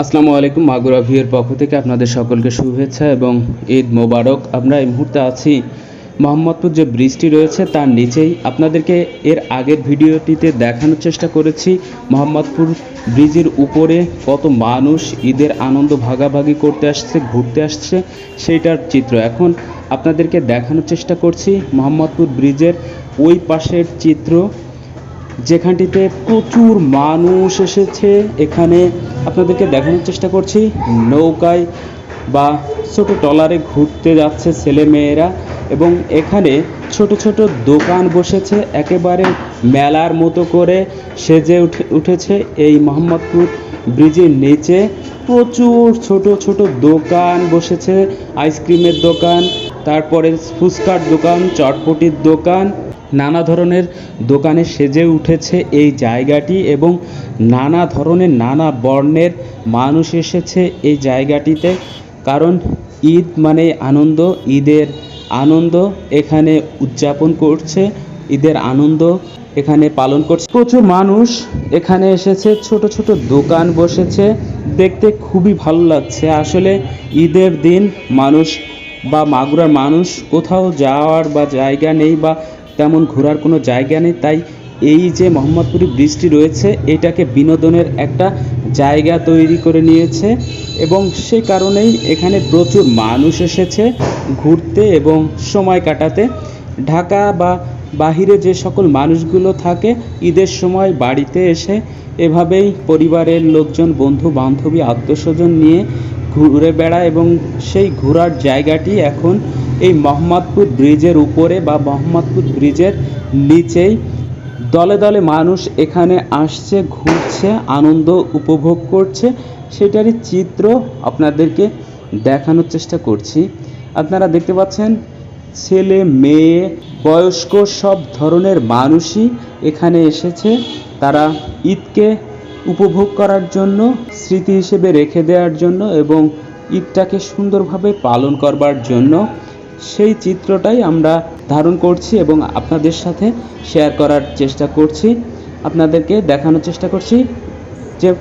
আসসালামু আলাইকুম মাগুরা ভিউয়ের পক্ষ থেকে আপনাদের সকলকে শুভেচ্ছা এবং ঈদ মোবারক। আমরা এই মুহূর্তে আছি মোহাম্মদপুর যে ব্রিজটি রয়েছে তার নিচেই। আপনাদেরকে এর আগের ভিডিওটিতে দেখানোর চেষ্টা করেছি মোহাম্মদপুর ব্রিজের উপরে কত মানুষ ঈদের আনন্দ ভাগাভাগি করতে আসছে, ঘুরতে আসছে, সেইটার চিত্র। এখন আপনাদেরকে দেখানোর চেষ্টা করছি মোহাম্মদপুর ব্রিজের ওই পাশের চিত্র। যেখানটিতে প্রচুর মানুষ এসেছে, এখানে আপনাদেরকে দেখানোর চেষ্টা করছি, নৌকায় বা ছোট ট্রলারে ঘুরতে যাচ্ছে ছেলে মেয়েরা এবং এখানে ছোট ছোট দোকান বসেছে, একেবারে মেলার মতো করে সেজে উঠে, উঠেছে এই মোহাম্মদপুর ব্রিজের নিচে। প্রচুর ছোট ছোট দোকান বসেছে, আইসক্রিমের দোকান, তারপরে ফুচকার দোকান, চটপটির দোকান। নানা ধরনের দোকানে সেজে উঠেছে এই জায়গাটি এবং নানা ধরনের নানা বর্ণের মানুষ এসেছে এই জায়গাটিতে। কারণ ঈদ মানে আনন্দ, ঈদের আনন্দ এখানে উদযাপন করছে, ঈদের আনন্দ এখানে পালন করছে। প্রচুর মানুষ এখানে এসেছে, ছোট ছোট দোকান বসেছে, দেখতে খুবই ভালো লাগছে। আসলে ঈদের দিন মানুষ বা মাগুরার মানুষ কোথাও যাওয়ার বা জায়গা নেই বা তেমন ঘোরার কোনো জায়গা নেই। তাই এই যে মোহাম্মদপুরি ব্রিজটি রয়েছে, এটাকে বিনোদনের একটা জায়গা তৈরি করে নিয়েছে এবং সেই কারণেই এখানে প্রচুর মানুষ এসেছে ঘুরতে এবং সময় কাটাতে। ঢাকা বা বাহিরে যে সকল মানুষগুলো থাকে, ঈদের সময় বাড়িতে এসে এভাবেই পরিবারের লোকজন, বন্ধু, বান্ধবী, আত্মস্বজন নিয়ে ঘুরে বেড়ায় এবং সেই ঘোরার জায়গাটি এখন এই মোহাম্মদপুর ব্রিজের উপরে বা মোহাম্মদপুর ব্রিজের নিচেই দলে দলে মানুষ এখানে আসছে, ঘুরছে, আনন্দ উপভোগ করছে। সেটারই চিত্র আপনাদেরকে দেখানোর চেষ্টা করছি। আপনারা দেখতে পাচ্ছেন, ছেলে, মেয়ে, বয়স্ক সব ধরনের মানুষই এখানে এসেছে। তারা ঈদকে উপভোগ করার জন্য, স্মৃতি হিসেবে রেখে দেওয়ার জন্য এবং ঈদটাকে সুন্দরভাবে পালন করবার জন্য সেই চিত্রটাই আমরা ধারণ করছি এবং আপনাদের সাথে শেয়ার করার চেষ্টা করছি। আপনাদেরকে দেখানোর চেষ্টা করছি যে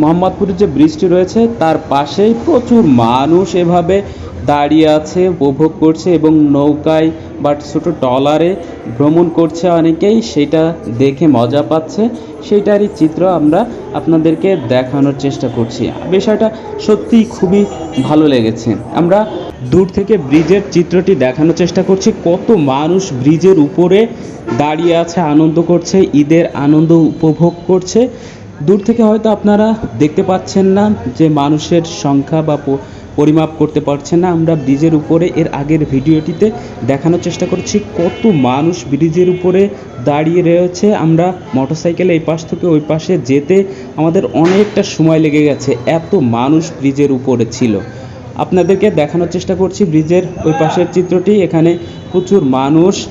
মোহাম্মদপুরের যে ব্রিজটি রয়েছে, তার পাশেই প্রচুর মানুষ এভাবে দাঁড়িয়ে আছে, উপভোগ করছে এবং নৌকায় বা ছোটো ট্রলারে ভ্রমণ করছে অনেকেই। সেটা দেখে মজা পাচ্ছে। সেইটারই চিত্র আমরা আপনাদেরকে দেখানোর চেষ্টা করছি। বিষয়টা সত্যিই খুবই ভালো লেগেছে। আমরা দূর থেকে ব্রিজের চিত্রটি দেখানোর চেষ্টা করছি। কত মানুষ ব্রিজের উপরে দাঁড়িয়ে আছে, আনন্দ করছে, ঈদের আনন্দ উপভোগ করছে। দূর থেকে হয়তো আপনারা দেখতে পাচ্ছেন না যে মানুষের সংখ্যা বা পরিমাপ করতে পারছেন না। আমরা ব্রিজের উপরে, এর আগের ভিডিওটিতে দেখানোর চেষ্টা করছি কত মানুষ ব্রিজের উপরে দাঁড়িয়ে রয়েছে। আমরা মোটরসাইকেলে এই পাশ থেকে ওই পাশে যেতে আমাদের অনেকটা সময় লেগে গেছে। এত মানুষ ব্রিজের উপরে ছিল। আপনাদেরকে দেখানোর চেষ্টা করছি ব্রিজের ওই পাশের চিত্রটি। এখানে প্রচুর মানুষ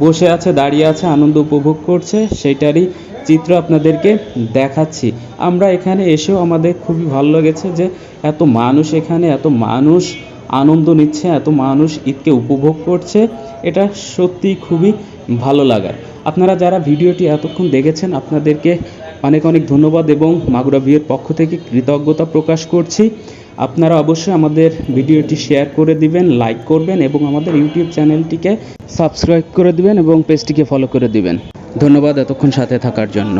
বসে আছে, দাঁড়িয়ে আছে, আনন্দ উপভোগ করছে। সেইটারই চিত্র আপনাদেরকে দেখাচ্ছি। আমরা এখানে এসেও আমাদের খুবই ভালো লেগেছে যে এত মানুষ এখানে, এত মানুষ আনন্দ নিচ্ছে, এত মানুষ ঈদকে উপভোগ করছে। এটা সত্যি খুবই ভালো লাগার। আপনারা যারা ভিডিওটি এতক্ষণ দেখেছেন, আপনাদেরকে অনেক অনেক ধন্যবাদ এবং মাগুরা বিয়ের পক্ষ থেকে কৃতজ্ঞতা প্রকাশ করছি। আপনারা অবশ্যই আমাদের ভিডিওটি শেয়ার করে দিবেন, লাইক করবেন এবং আমাদের ইউটিউব চ্যানেলটিকে সাবস্ক্রাইব করে দিবেন এবং পেজটিকে ফলো করে দিবেন। ধন্যবাদ এতক্ষণ সাথে থাকার জন্য।